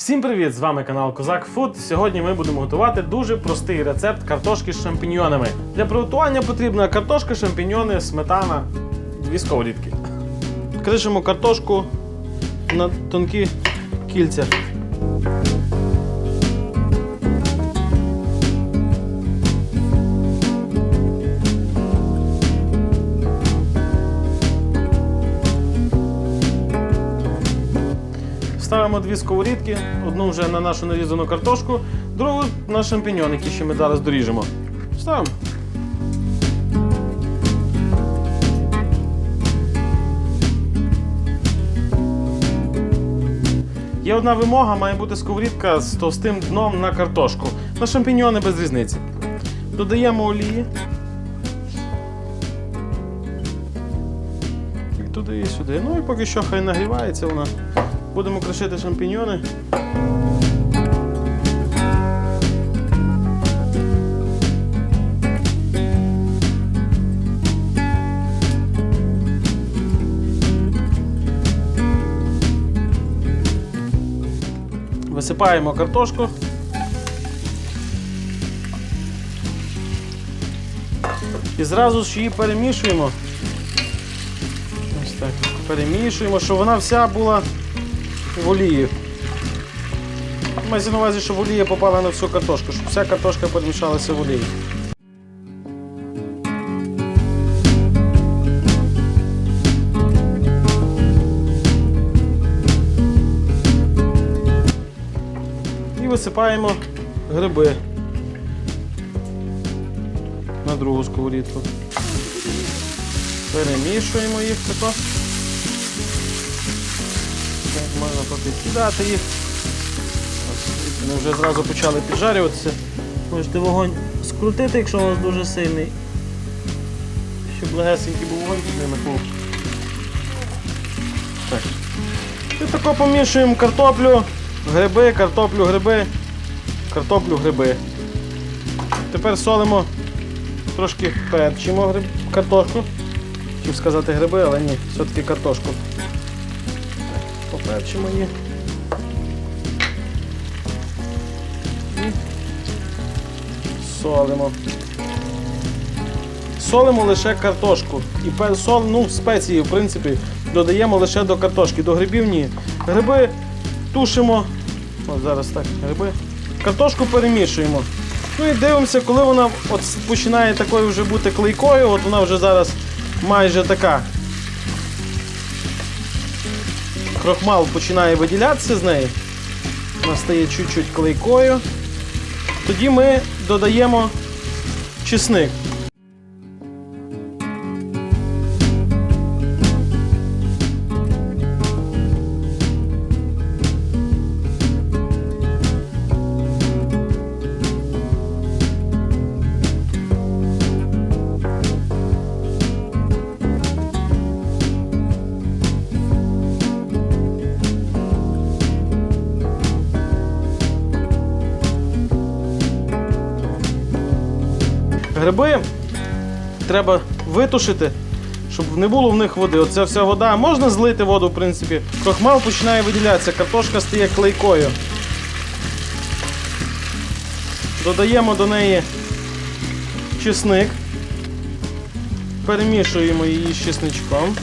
Всім привіт! З вами канал Козак Фуд. Сьогодні ми будемо готувати дуже простий рецепт картошки з шампіньйонами. Для приготування потрібна картошка, шампіньйони, сметана, дві сковорідки. Кришимо картошку на тонкі кільця. Ставимо дві сковорідки, одну вже на нашу нарізану картошку, другу на шампіньйон, які ще ми зараз доріжемо. Ставимо. Є одна вимога, має бути сковорідка з товстим дном на картошку. На шампіньйони без різниці. Додаємо олії. І туди і сюди. Ну і поки що хай нагрівається вона. Будемо кришити шампіньйони. Висипаємо картошку. І зразу ж її перемішуємо. Ось так. Перемішуємо, щоб вона вся була в олії. Мається на увазі, щоб олія попала на всю картошку, щоб вся картошка перемішалася в олії. І висипаємо гриби на другу сковорідку. Перемішуємо їх тако. Можна поки кидати їх. Вони вже зразу почали піджарюватися. Можете вогонь скрутити, якщо у вас дуже сильний. Щоб легесенький був вогонь туди на пол. Так. І тако помішуємо картоплю, гриби, картоплю, гриби, картоплю, гриби. Тепер солимо, трошки перчимо картошку. Хотів сказати гриби, але ні, все-таки картошку. Поперчимо її. І солимо. Солимо лише картошку. І сол, ну, спеції, в принципі, додаємо лише до картошки. До грибів ні. Гриби тушимо. От зараз так, гриби. Картошку перемішуємо. Ну і дивимося, коли вона от починає такою вже бути клейкою, от вона вже зараз майже така крохмал починає виділятися з неї, вона стає чуть-чуть клейкою. Тоді ми додаємо чесник. Гриби треба витушити, щоб не було в них води. Оця вся вода. Можна злити воду, в принципі. Крохмал починає виділятися, картошка стає клейкою. Додаємо до неї чесник. Перемішуємо її з чесничком.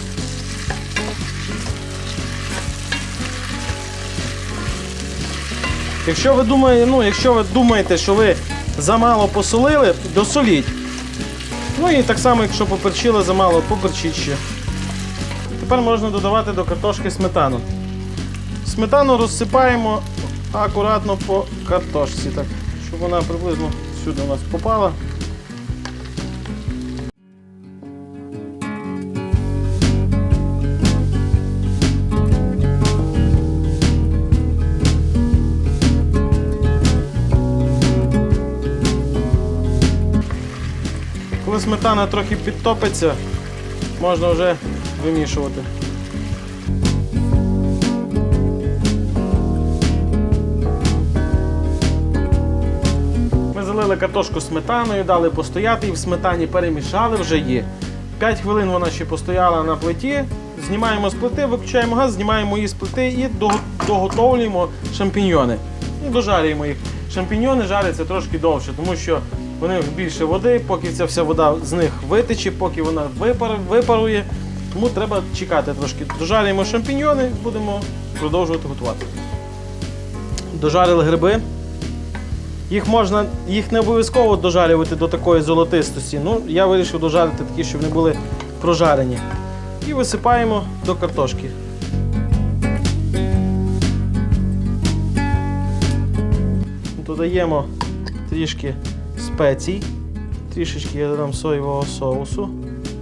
Якщо ви думаєте, ну, якщо ви думаєте, що ви замало посолили, досоліть. Ну і так само, якщо поперчили замало, поперчіть ще. Тепер можна додавати до картошки сметану. Сметану розсипаємо акуратно по картошці, так, щоб вона приблизно сюди у нас попала. Коли сметана трохи підтопиться, можна вже вимішувати. Ми залили картошку сметаною, дали постояти і в сметані перемішали вже її. 5 хвилин вона ще постояла на плиті, знімаємо з плити, виключаємо газ, знімаємо її з плити і доготовлюємо шампіньйони. І дожарюємо їх. Шампіньйони жаряться трошки довше, тому що в них більше води, поки ця вся вода з них витече, поки вона випар- випарує. Тому треба чекати трошки. Дожарюємо шампіньйони, будемо продовжувати готувати. Дожарили гриби. Їх можна, їх не обов'язково дожарювати до такої золотистості. Ну, я вирішив дожарити такі, щоб вони були прожарені. І висипаємо до картошки. Додаємо трішки спецій, трішечки я додам соєвого соусу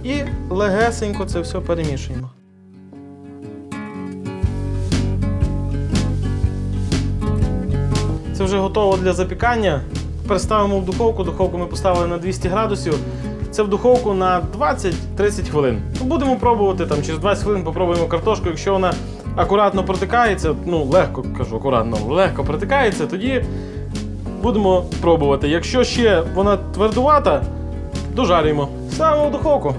і легесенько це все перемішуємо. Це вже готово для запікання. Тепер ставимо в духовку. Духовку ми поставили на 200 градусів. Це в духовку на 20-30 хвилин. Будемо пробувати там через 20 хвилин попробуємо картошку. Якщо вона акуратно протикається, ну легко кажу, акуратно, легко протикається, тоді будемо пробувати. Якщо ще вона твердувата, дожарюємо. Ставимо в духовку.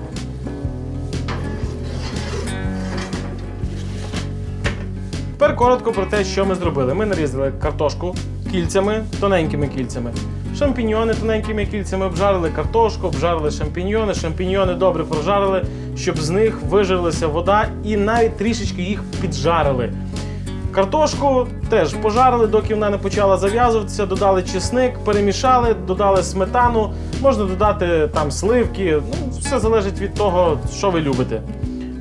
Тепер коротко про те, що ми зробили. Ми нарізали картошку кільцями, тоненькими кільцями. Шампіньйони тоненькими кільцями обжарили картошку, обжарили шампіньйони, шампіньйони добре прожарили, щоб з них вижилася вода і навіть трішечки їх піджарили. Картошку теж пожарили, доки вона не почала зав'язуватися, додали чесник, перемішали, додали сметану, можна додати там сливки, ну, все залежить від того, що ви любите.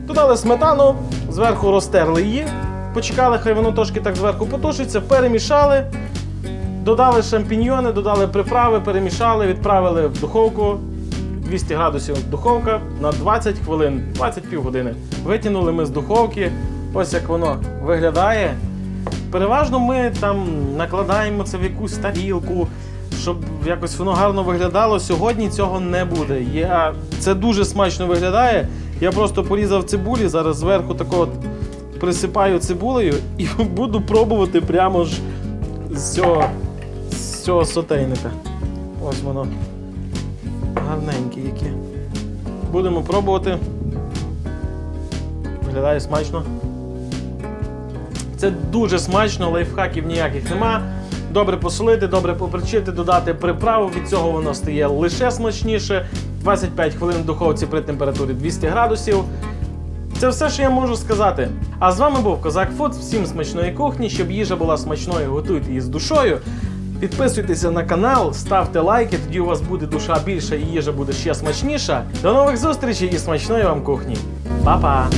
Додали сметану, зверху розтерли її, почекали, хай воно трошки так зверху потушиться, перемішали, додали шампіньйони, додали приправи, перемішали, відправили в духовку. 200 градусів духовка на 20 хвилин, 20 півгодини. Витягнули ми з духовки. Ось як воно виглядає. Переважно ми там накладаємо це в якусь тарілку, щоб якось воно гарно виглядало. Сьогодні цього не буде. Я... Це дуже смачно виглядає. Я просто порізав цибулі, зараз зверху тако от присипаю цибулею і буду пробувати прямо ж з цього, з цього сотейника. Ось воно. Гарненькі які. Будемо пробувати. Виглядає смачно. Це дуже смачно, лайфхаків ніяких нема. Добре посолити, добре поперчити, додати приправу. Від цього воно стає лише смачніше. 25 хвилин в духовці при температурі 200 градусів. Це все, що я можу сказати. А з вами був Козак Фуд. Всім смачної кухні. Щоб їжа була смачною, готуйте її з душою. Підписуйтеся на канал, ставте лайки, тоді у вас буде душа більша і їжа буде ще смачніша. До нових зустрічей і смачної вам кухні. Па-па!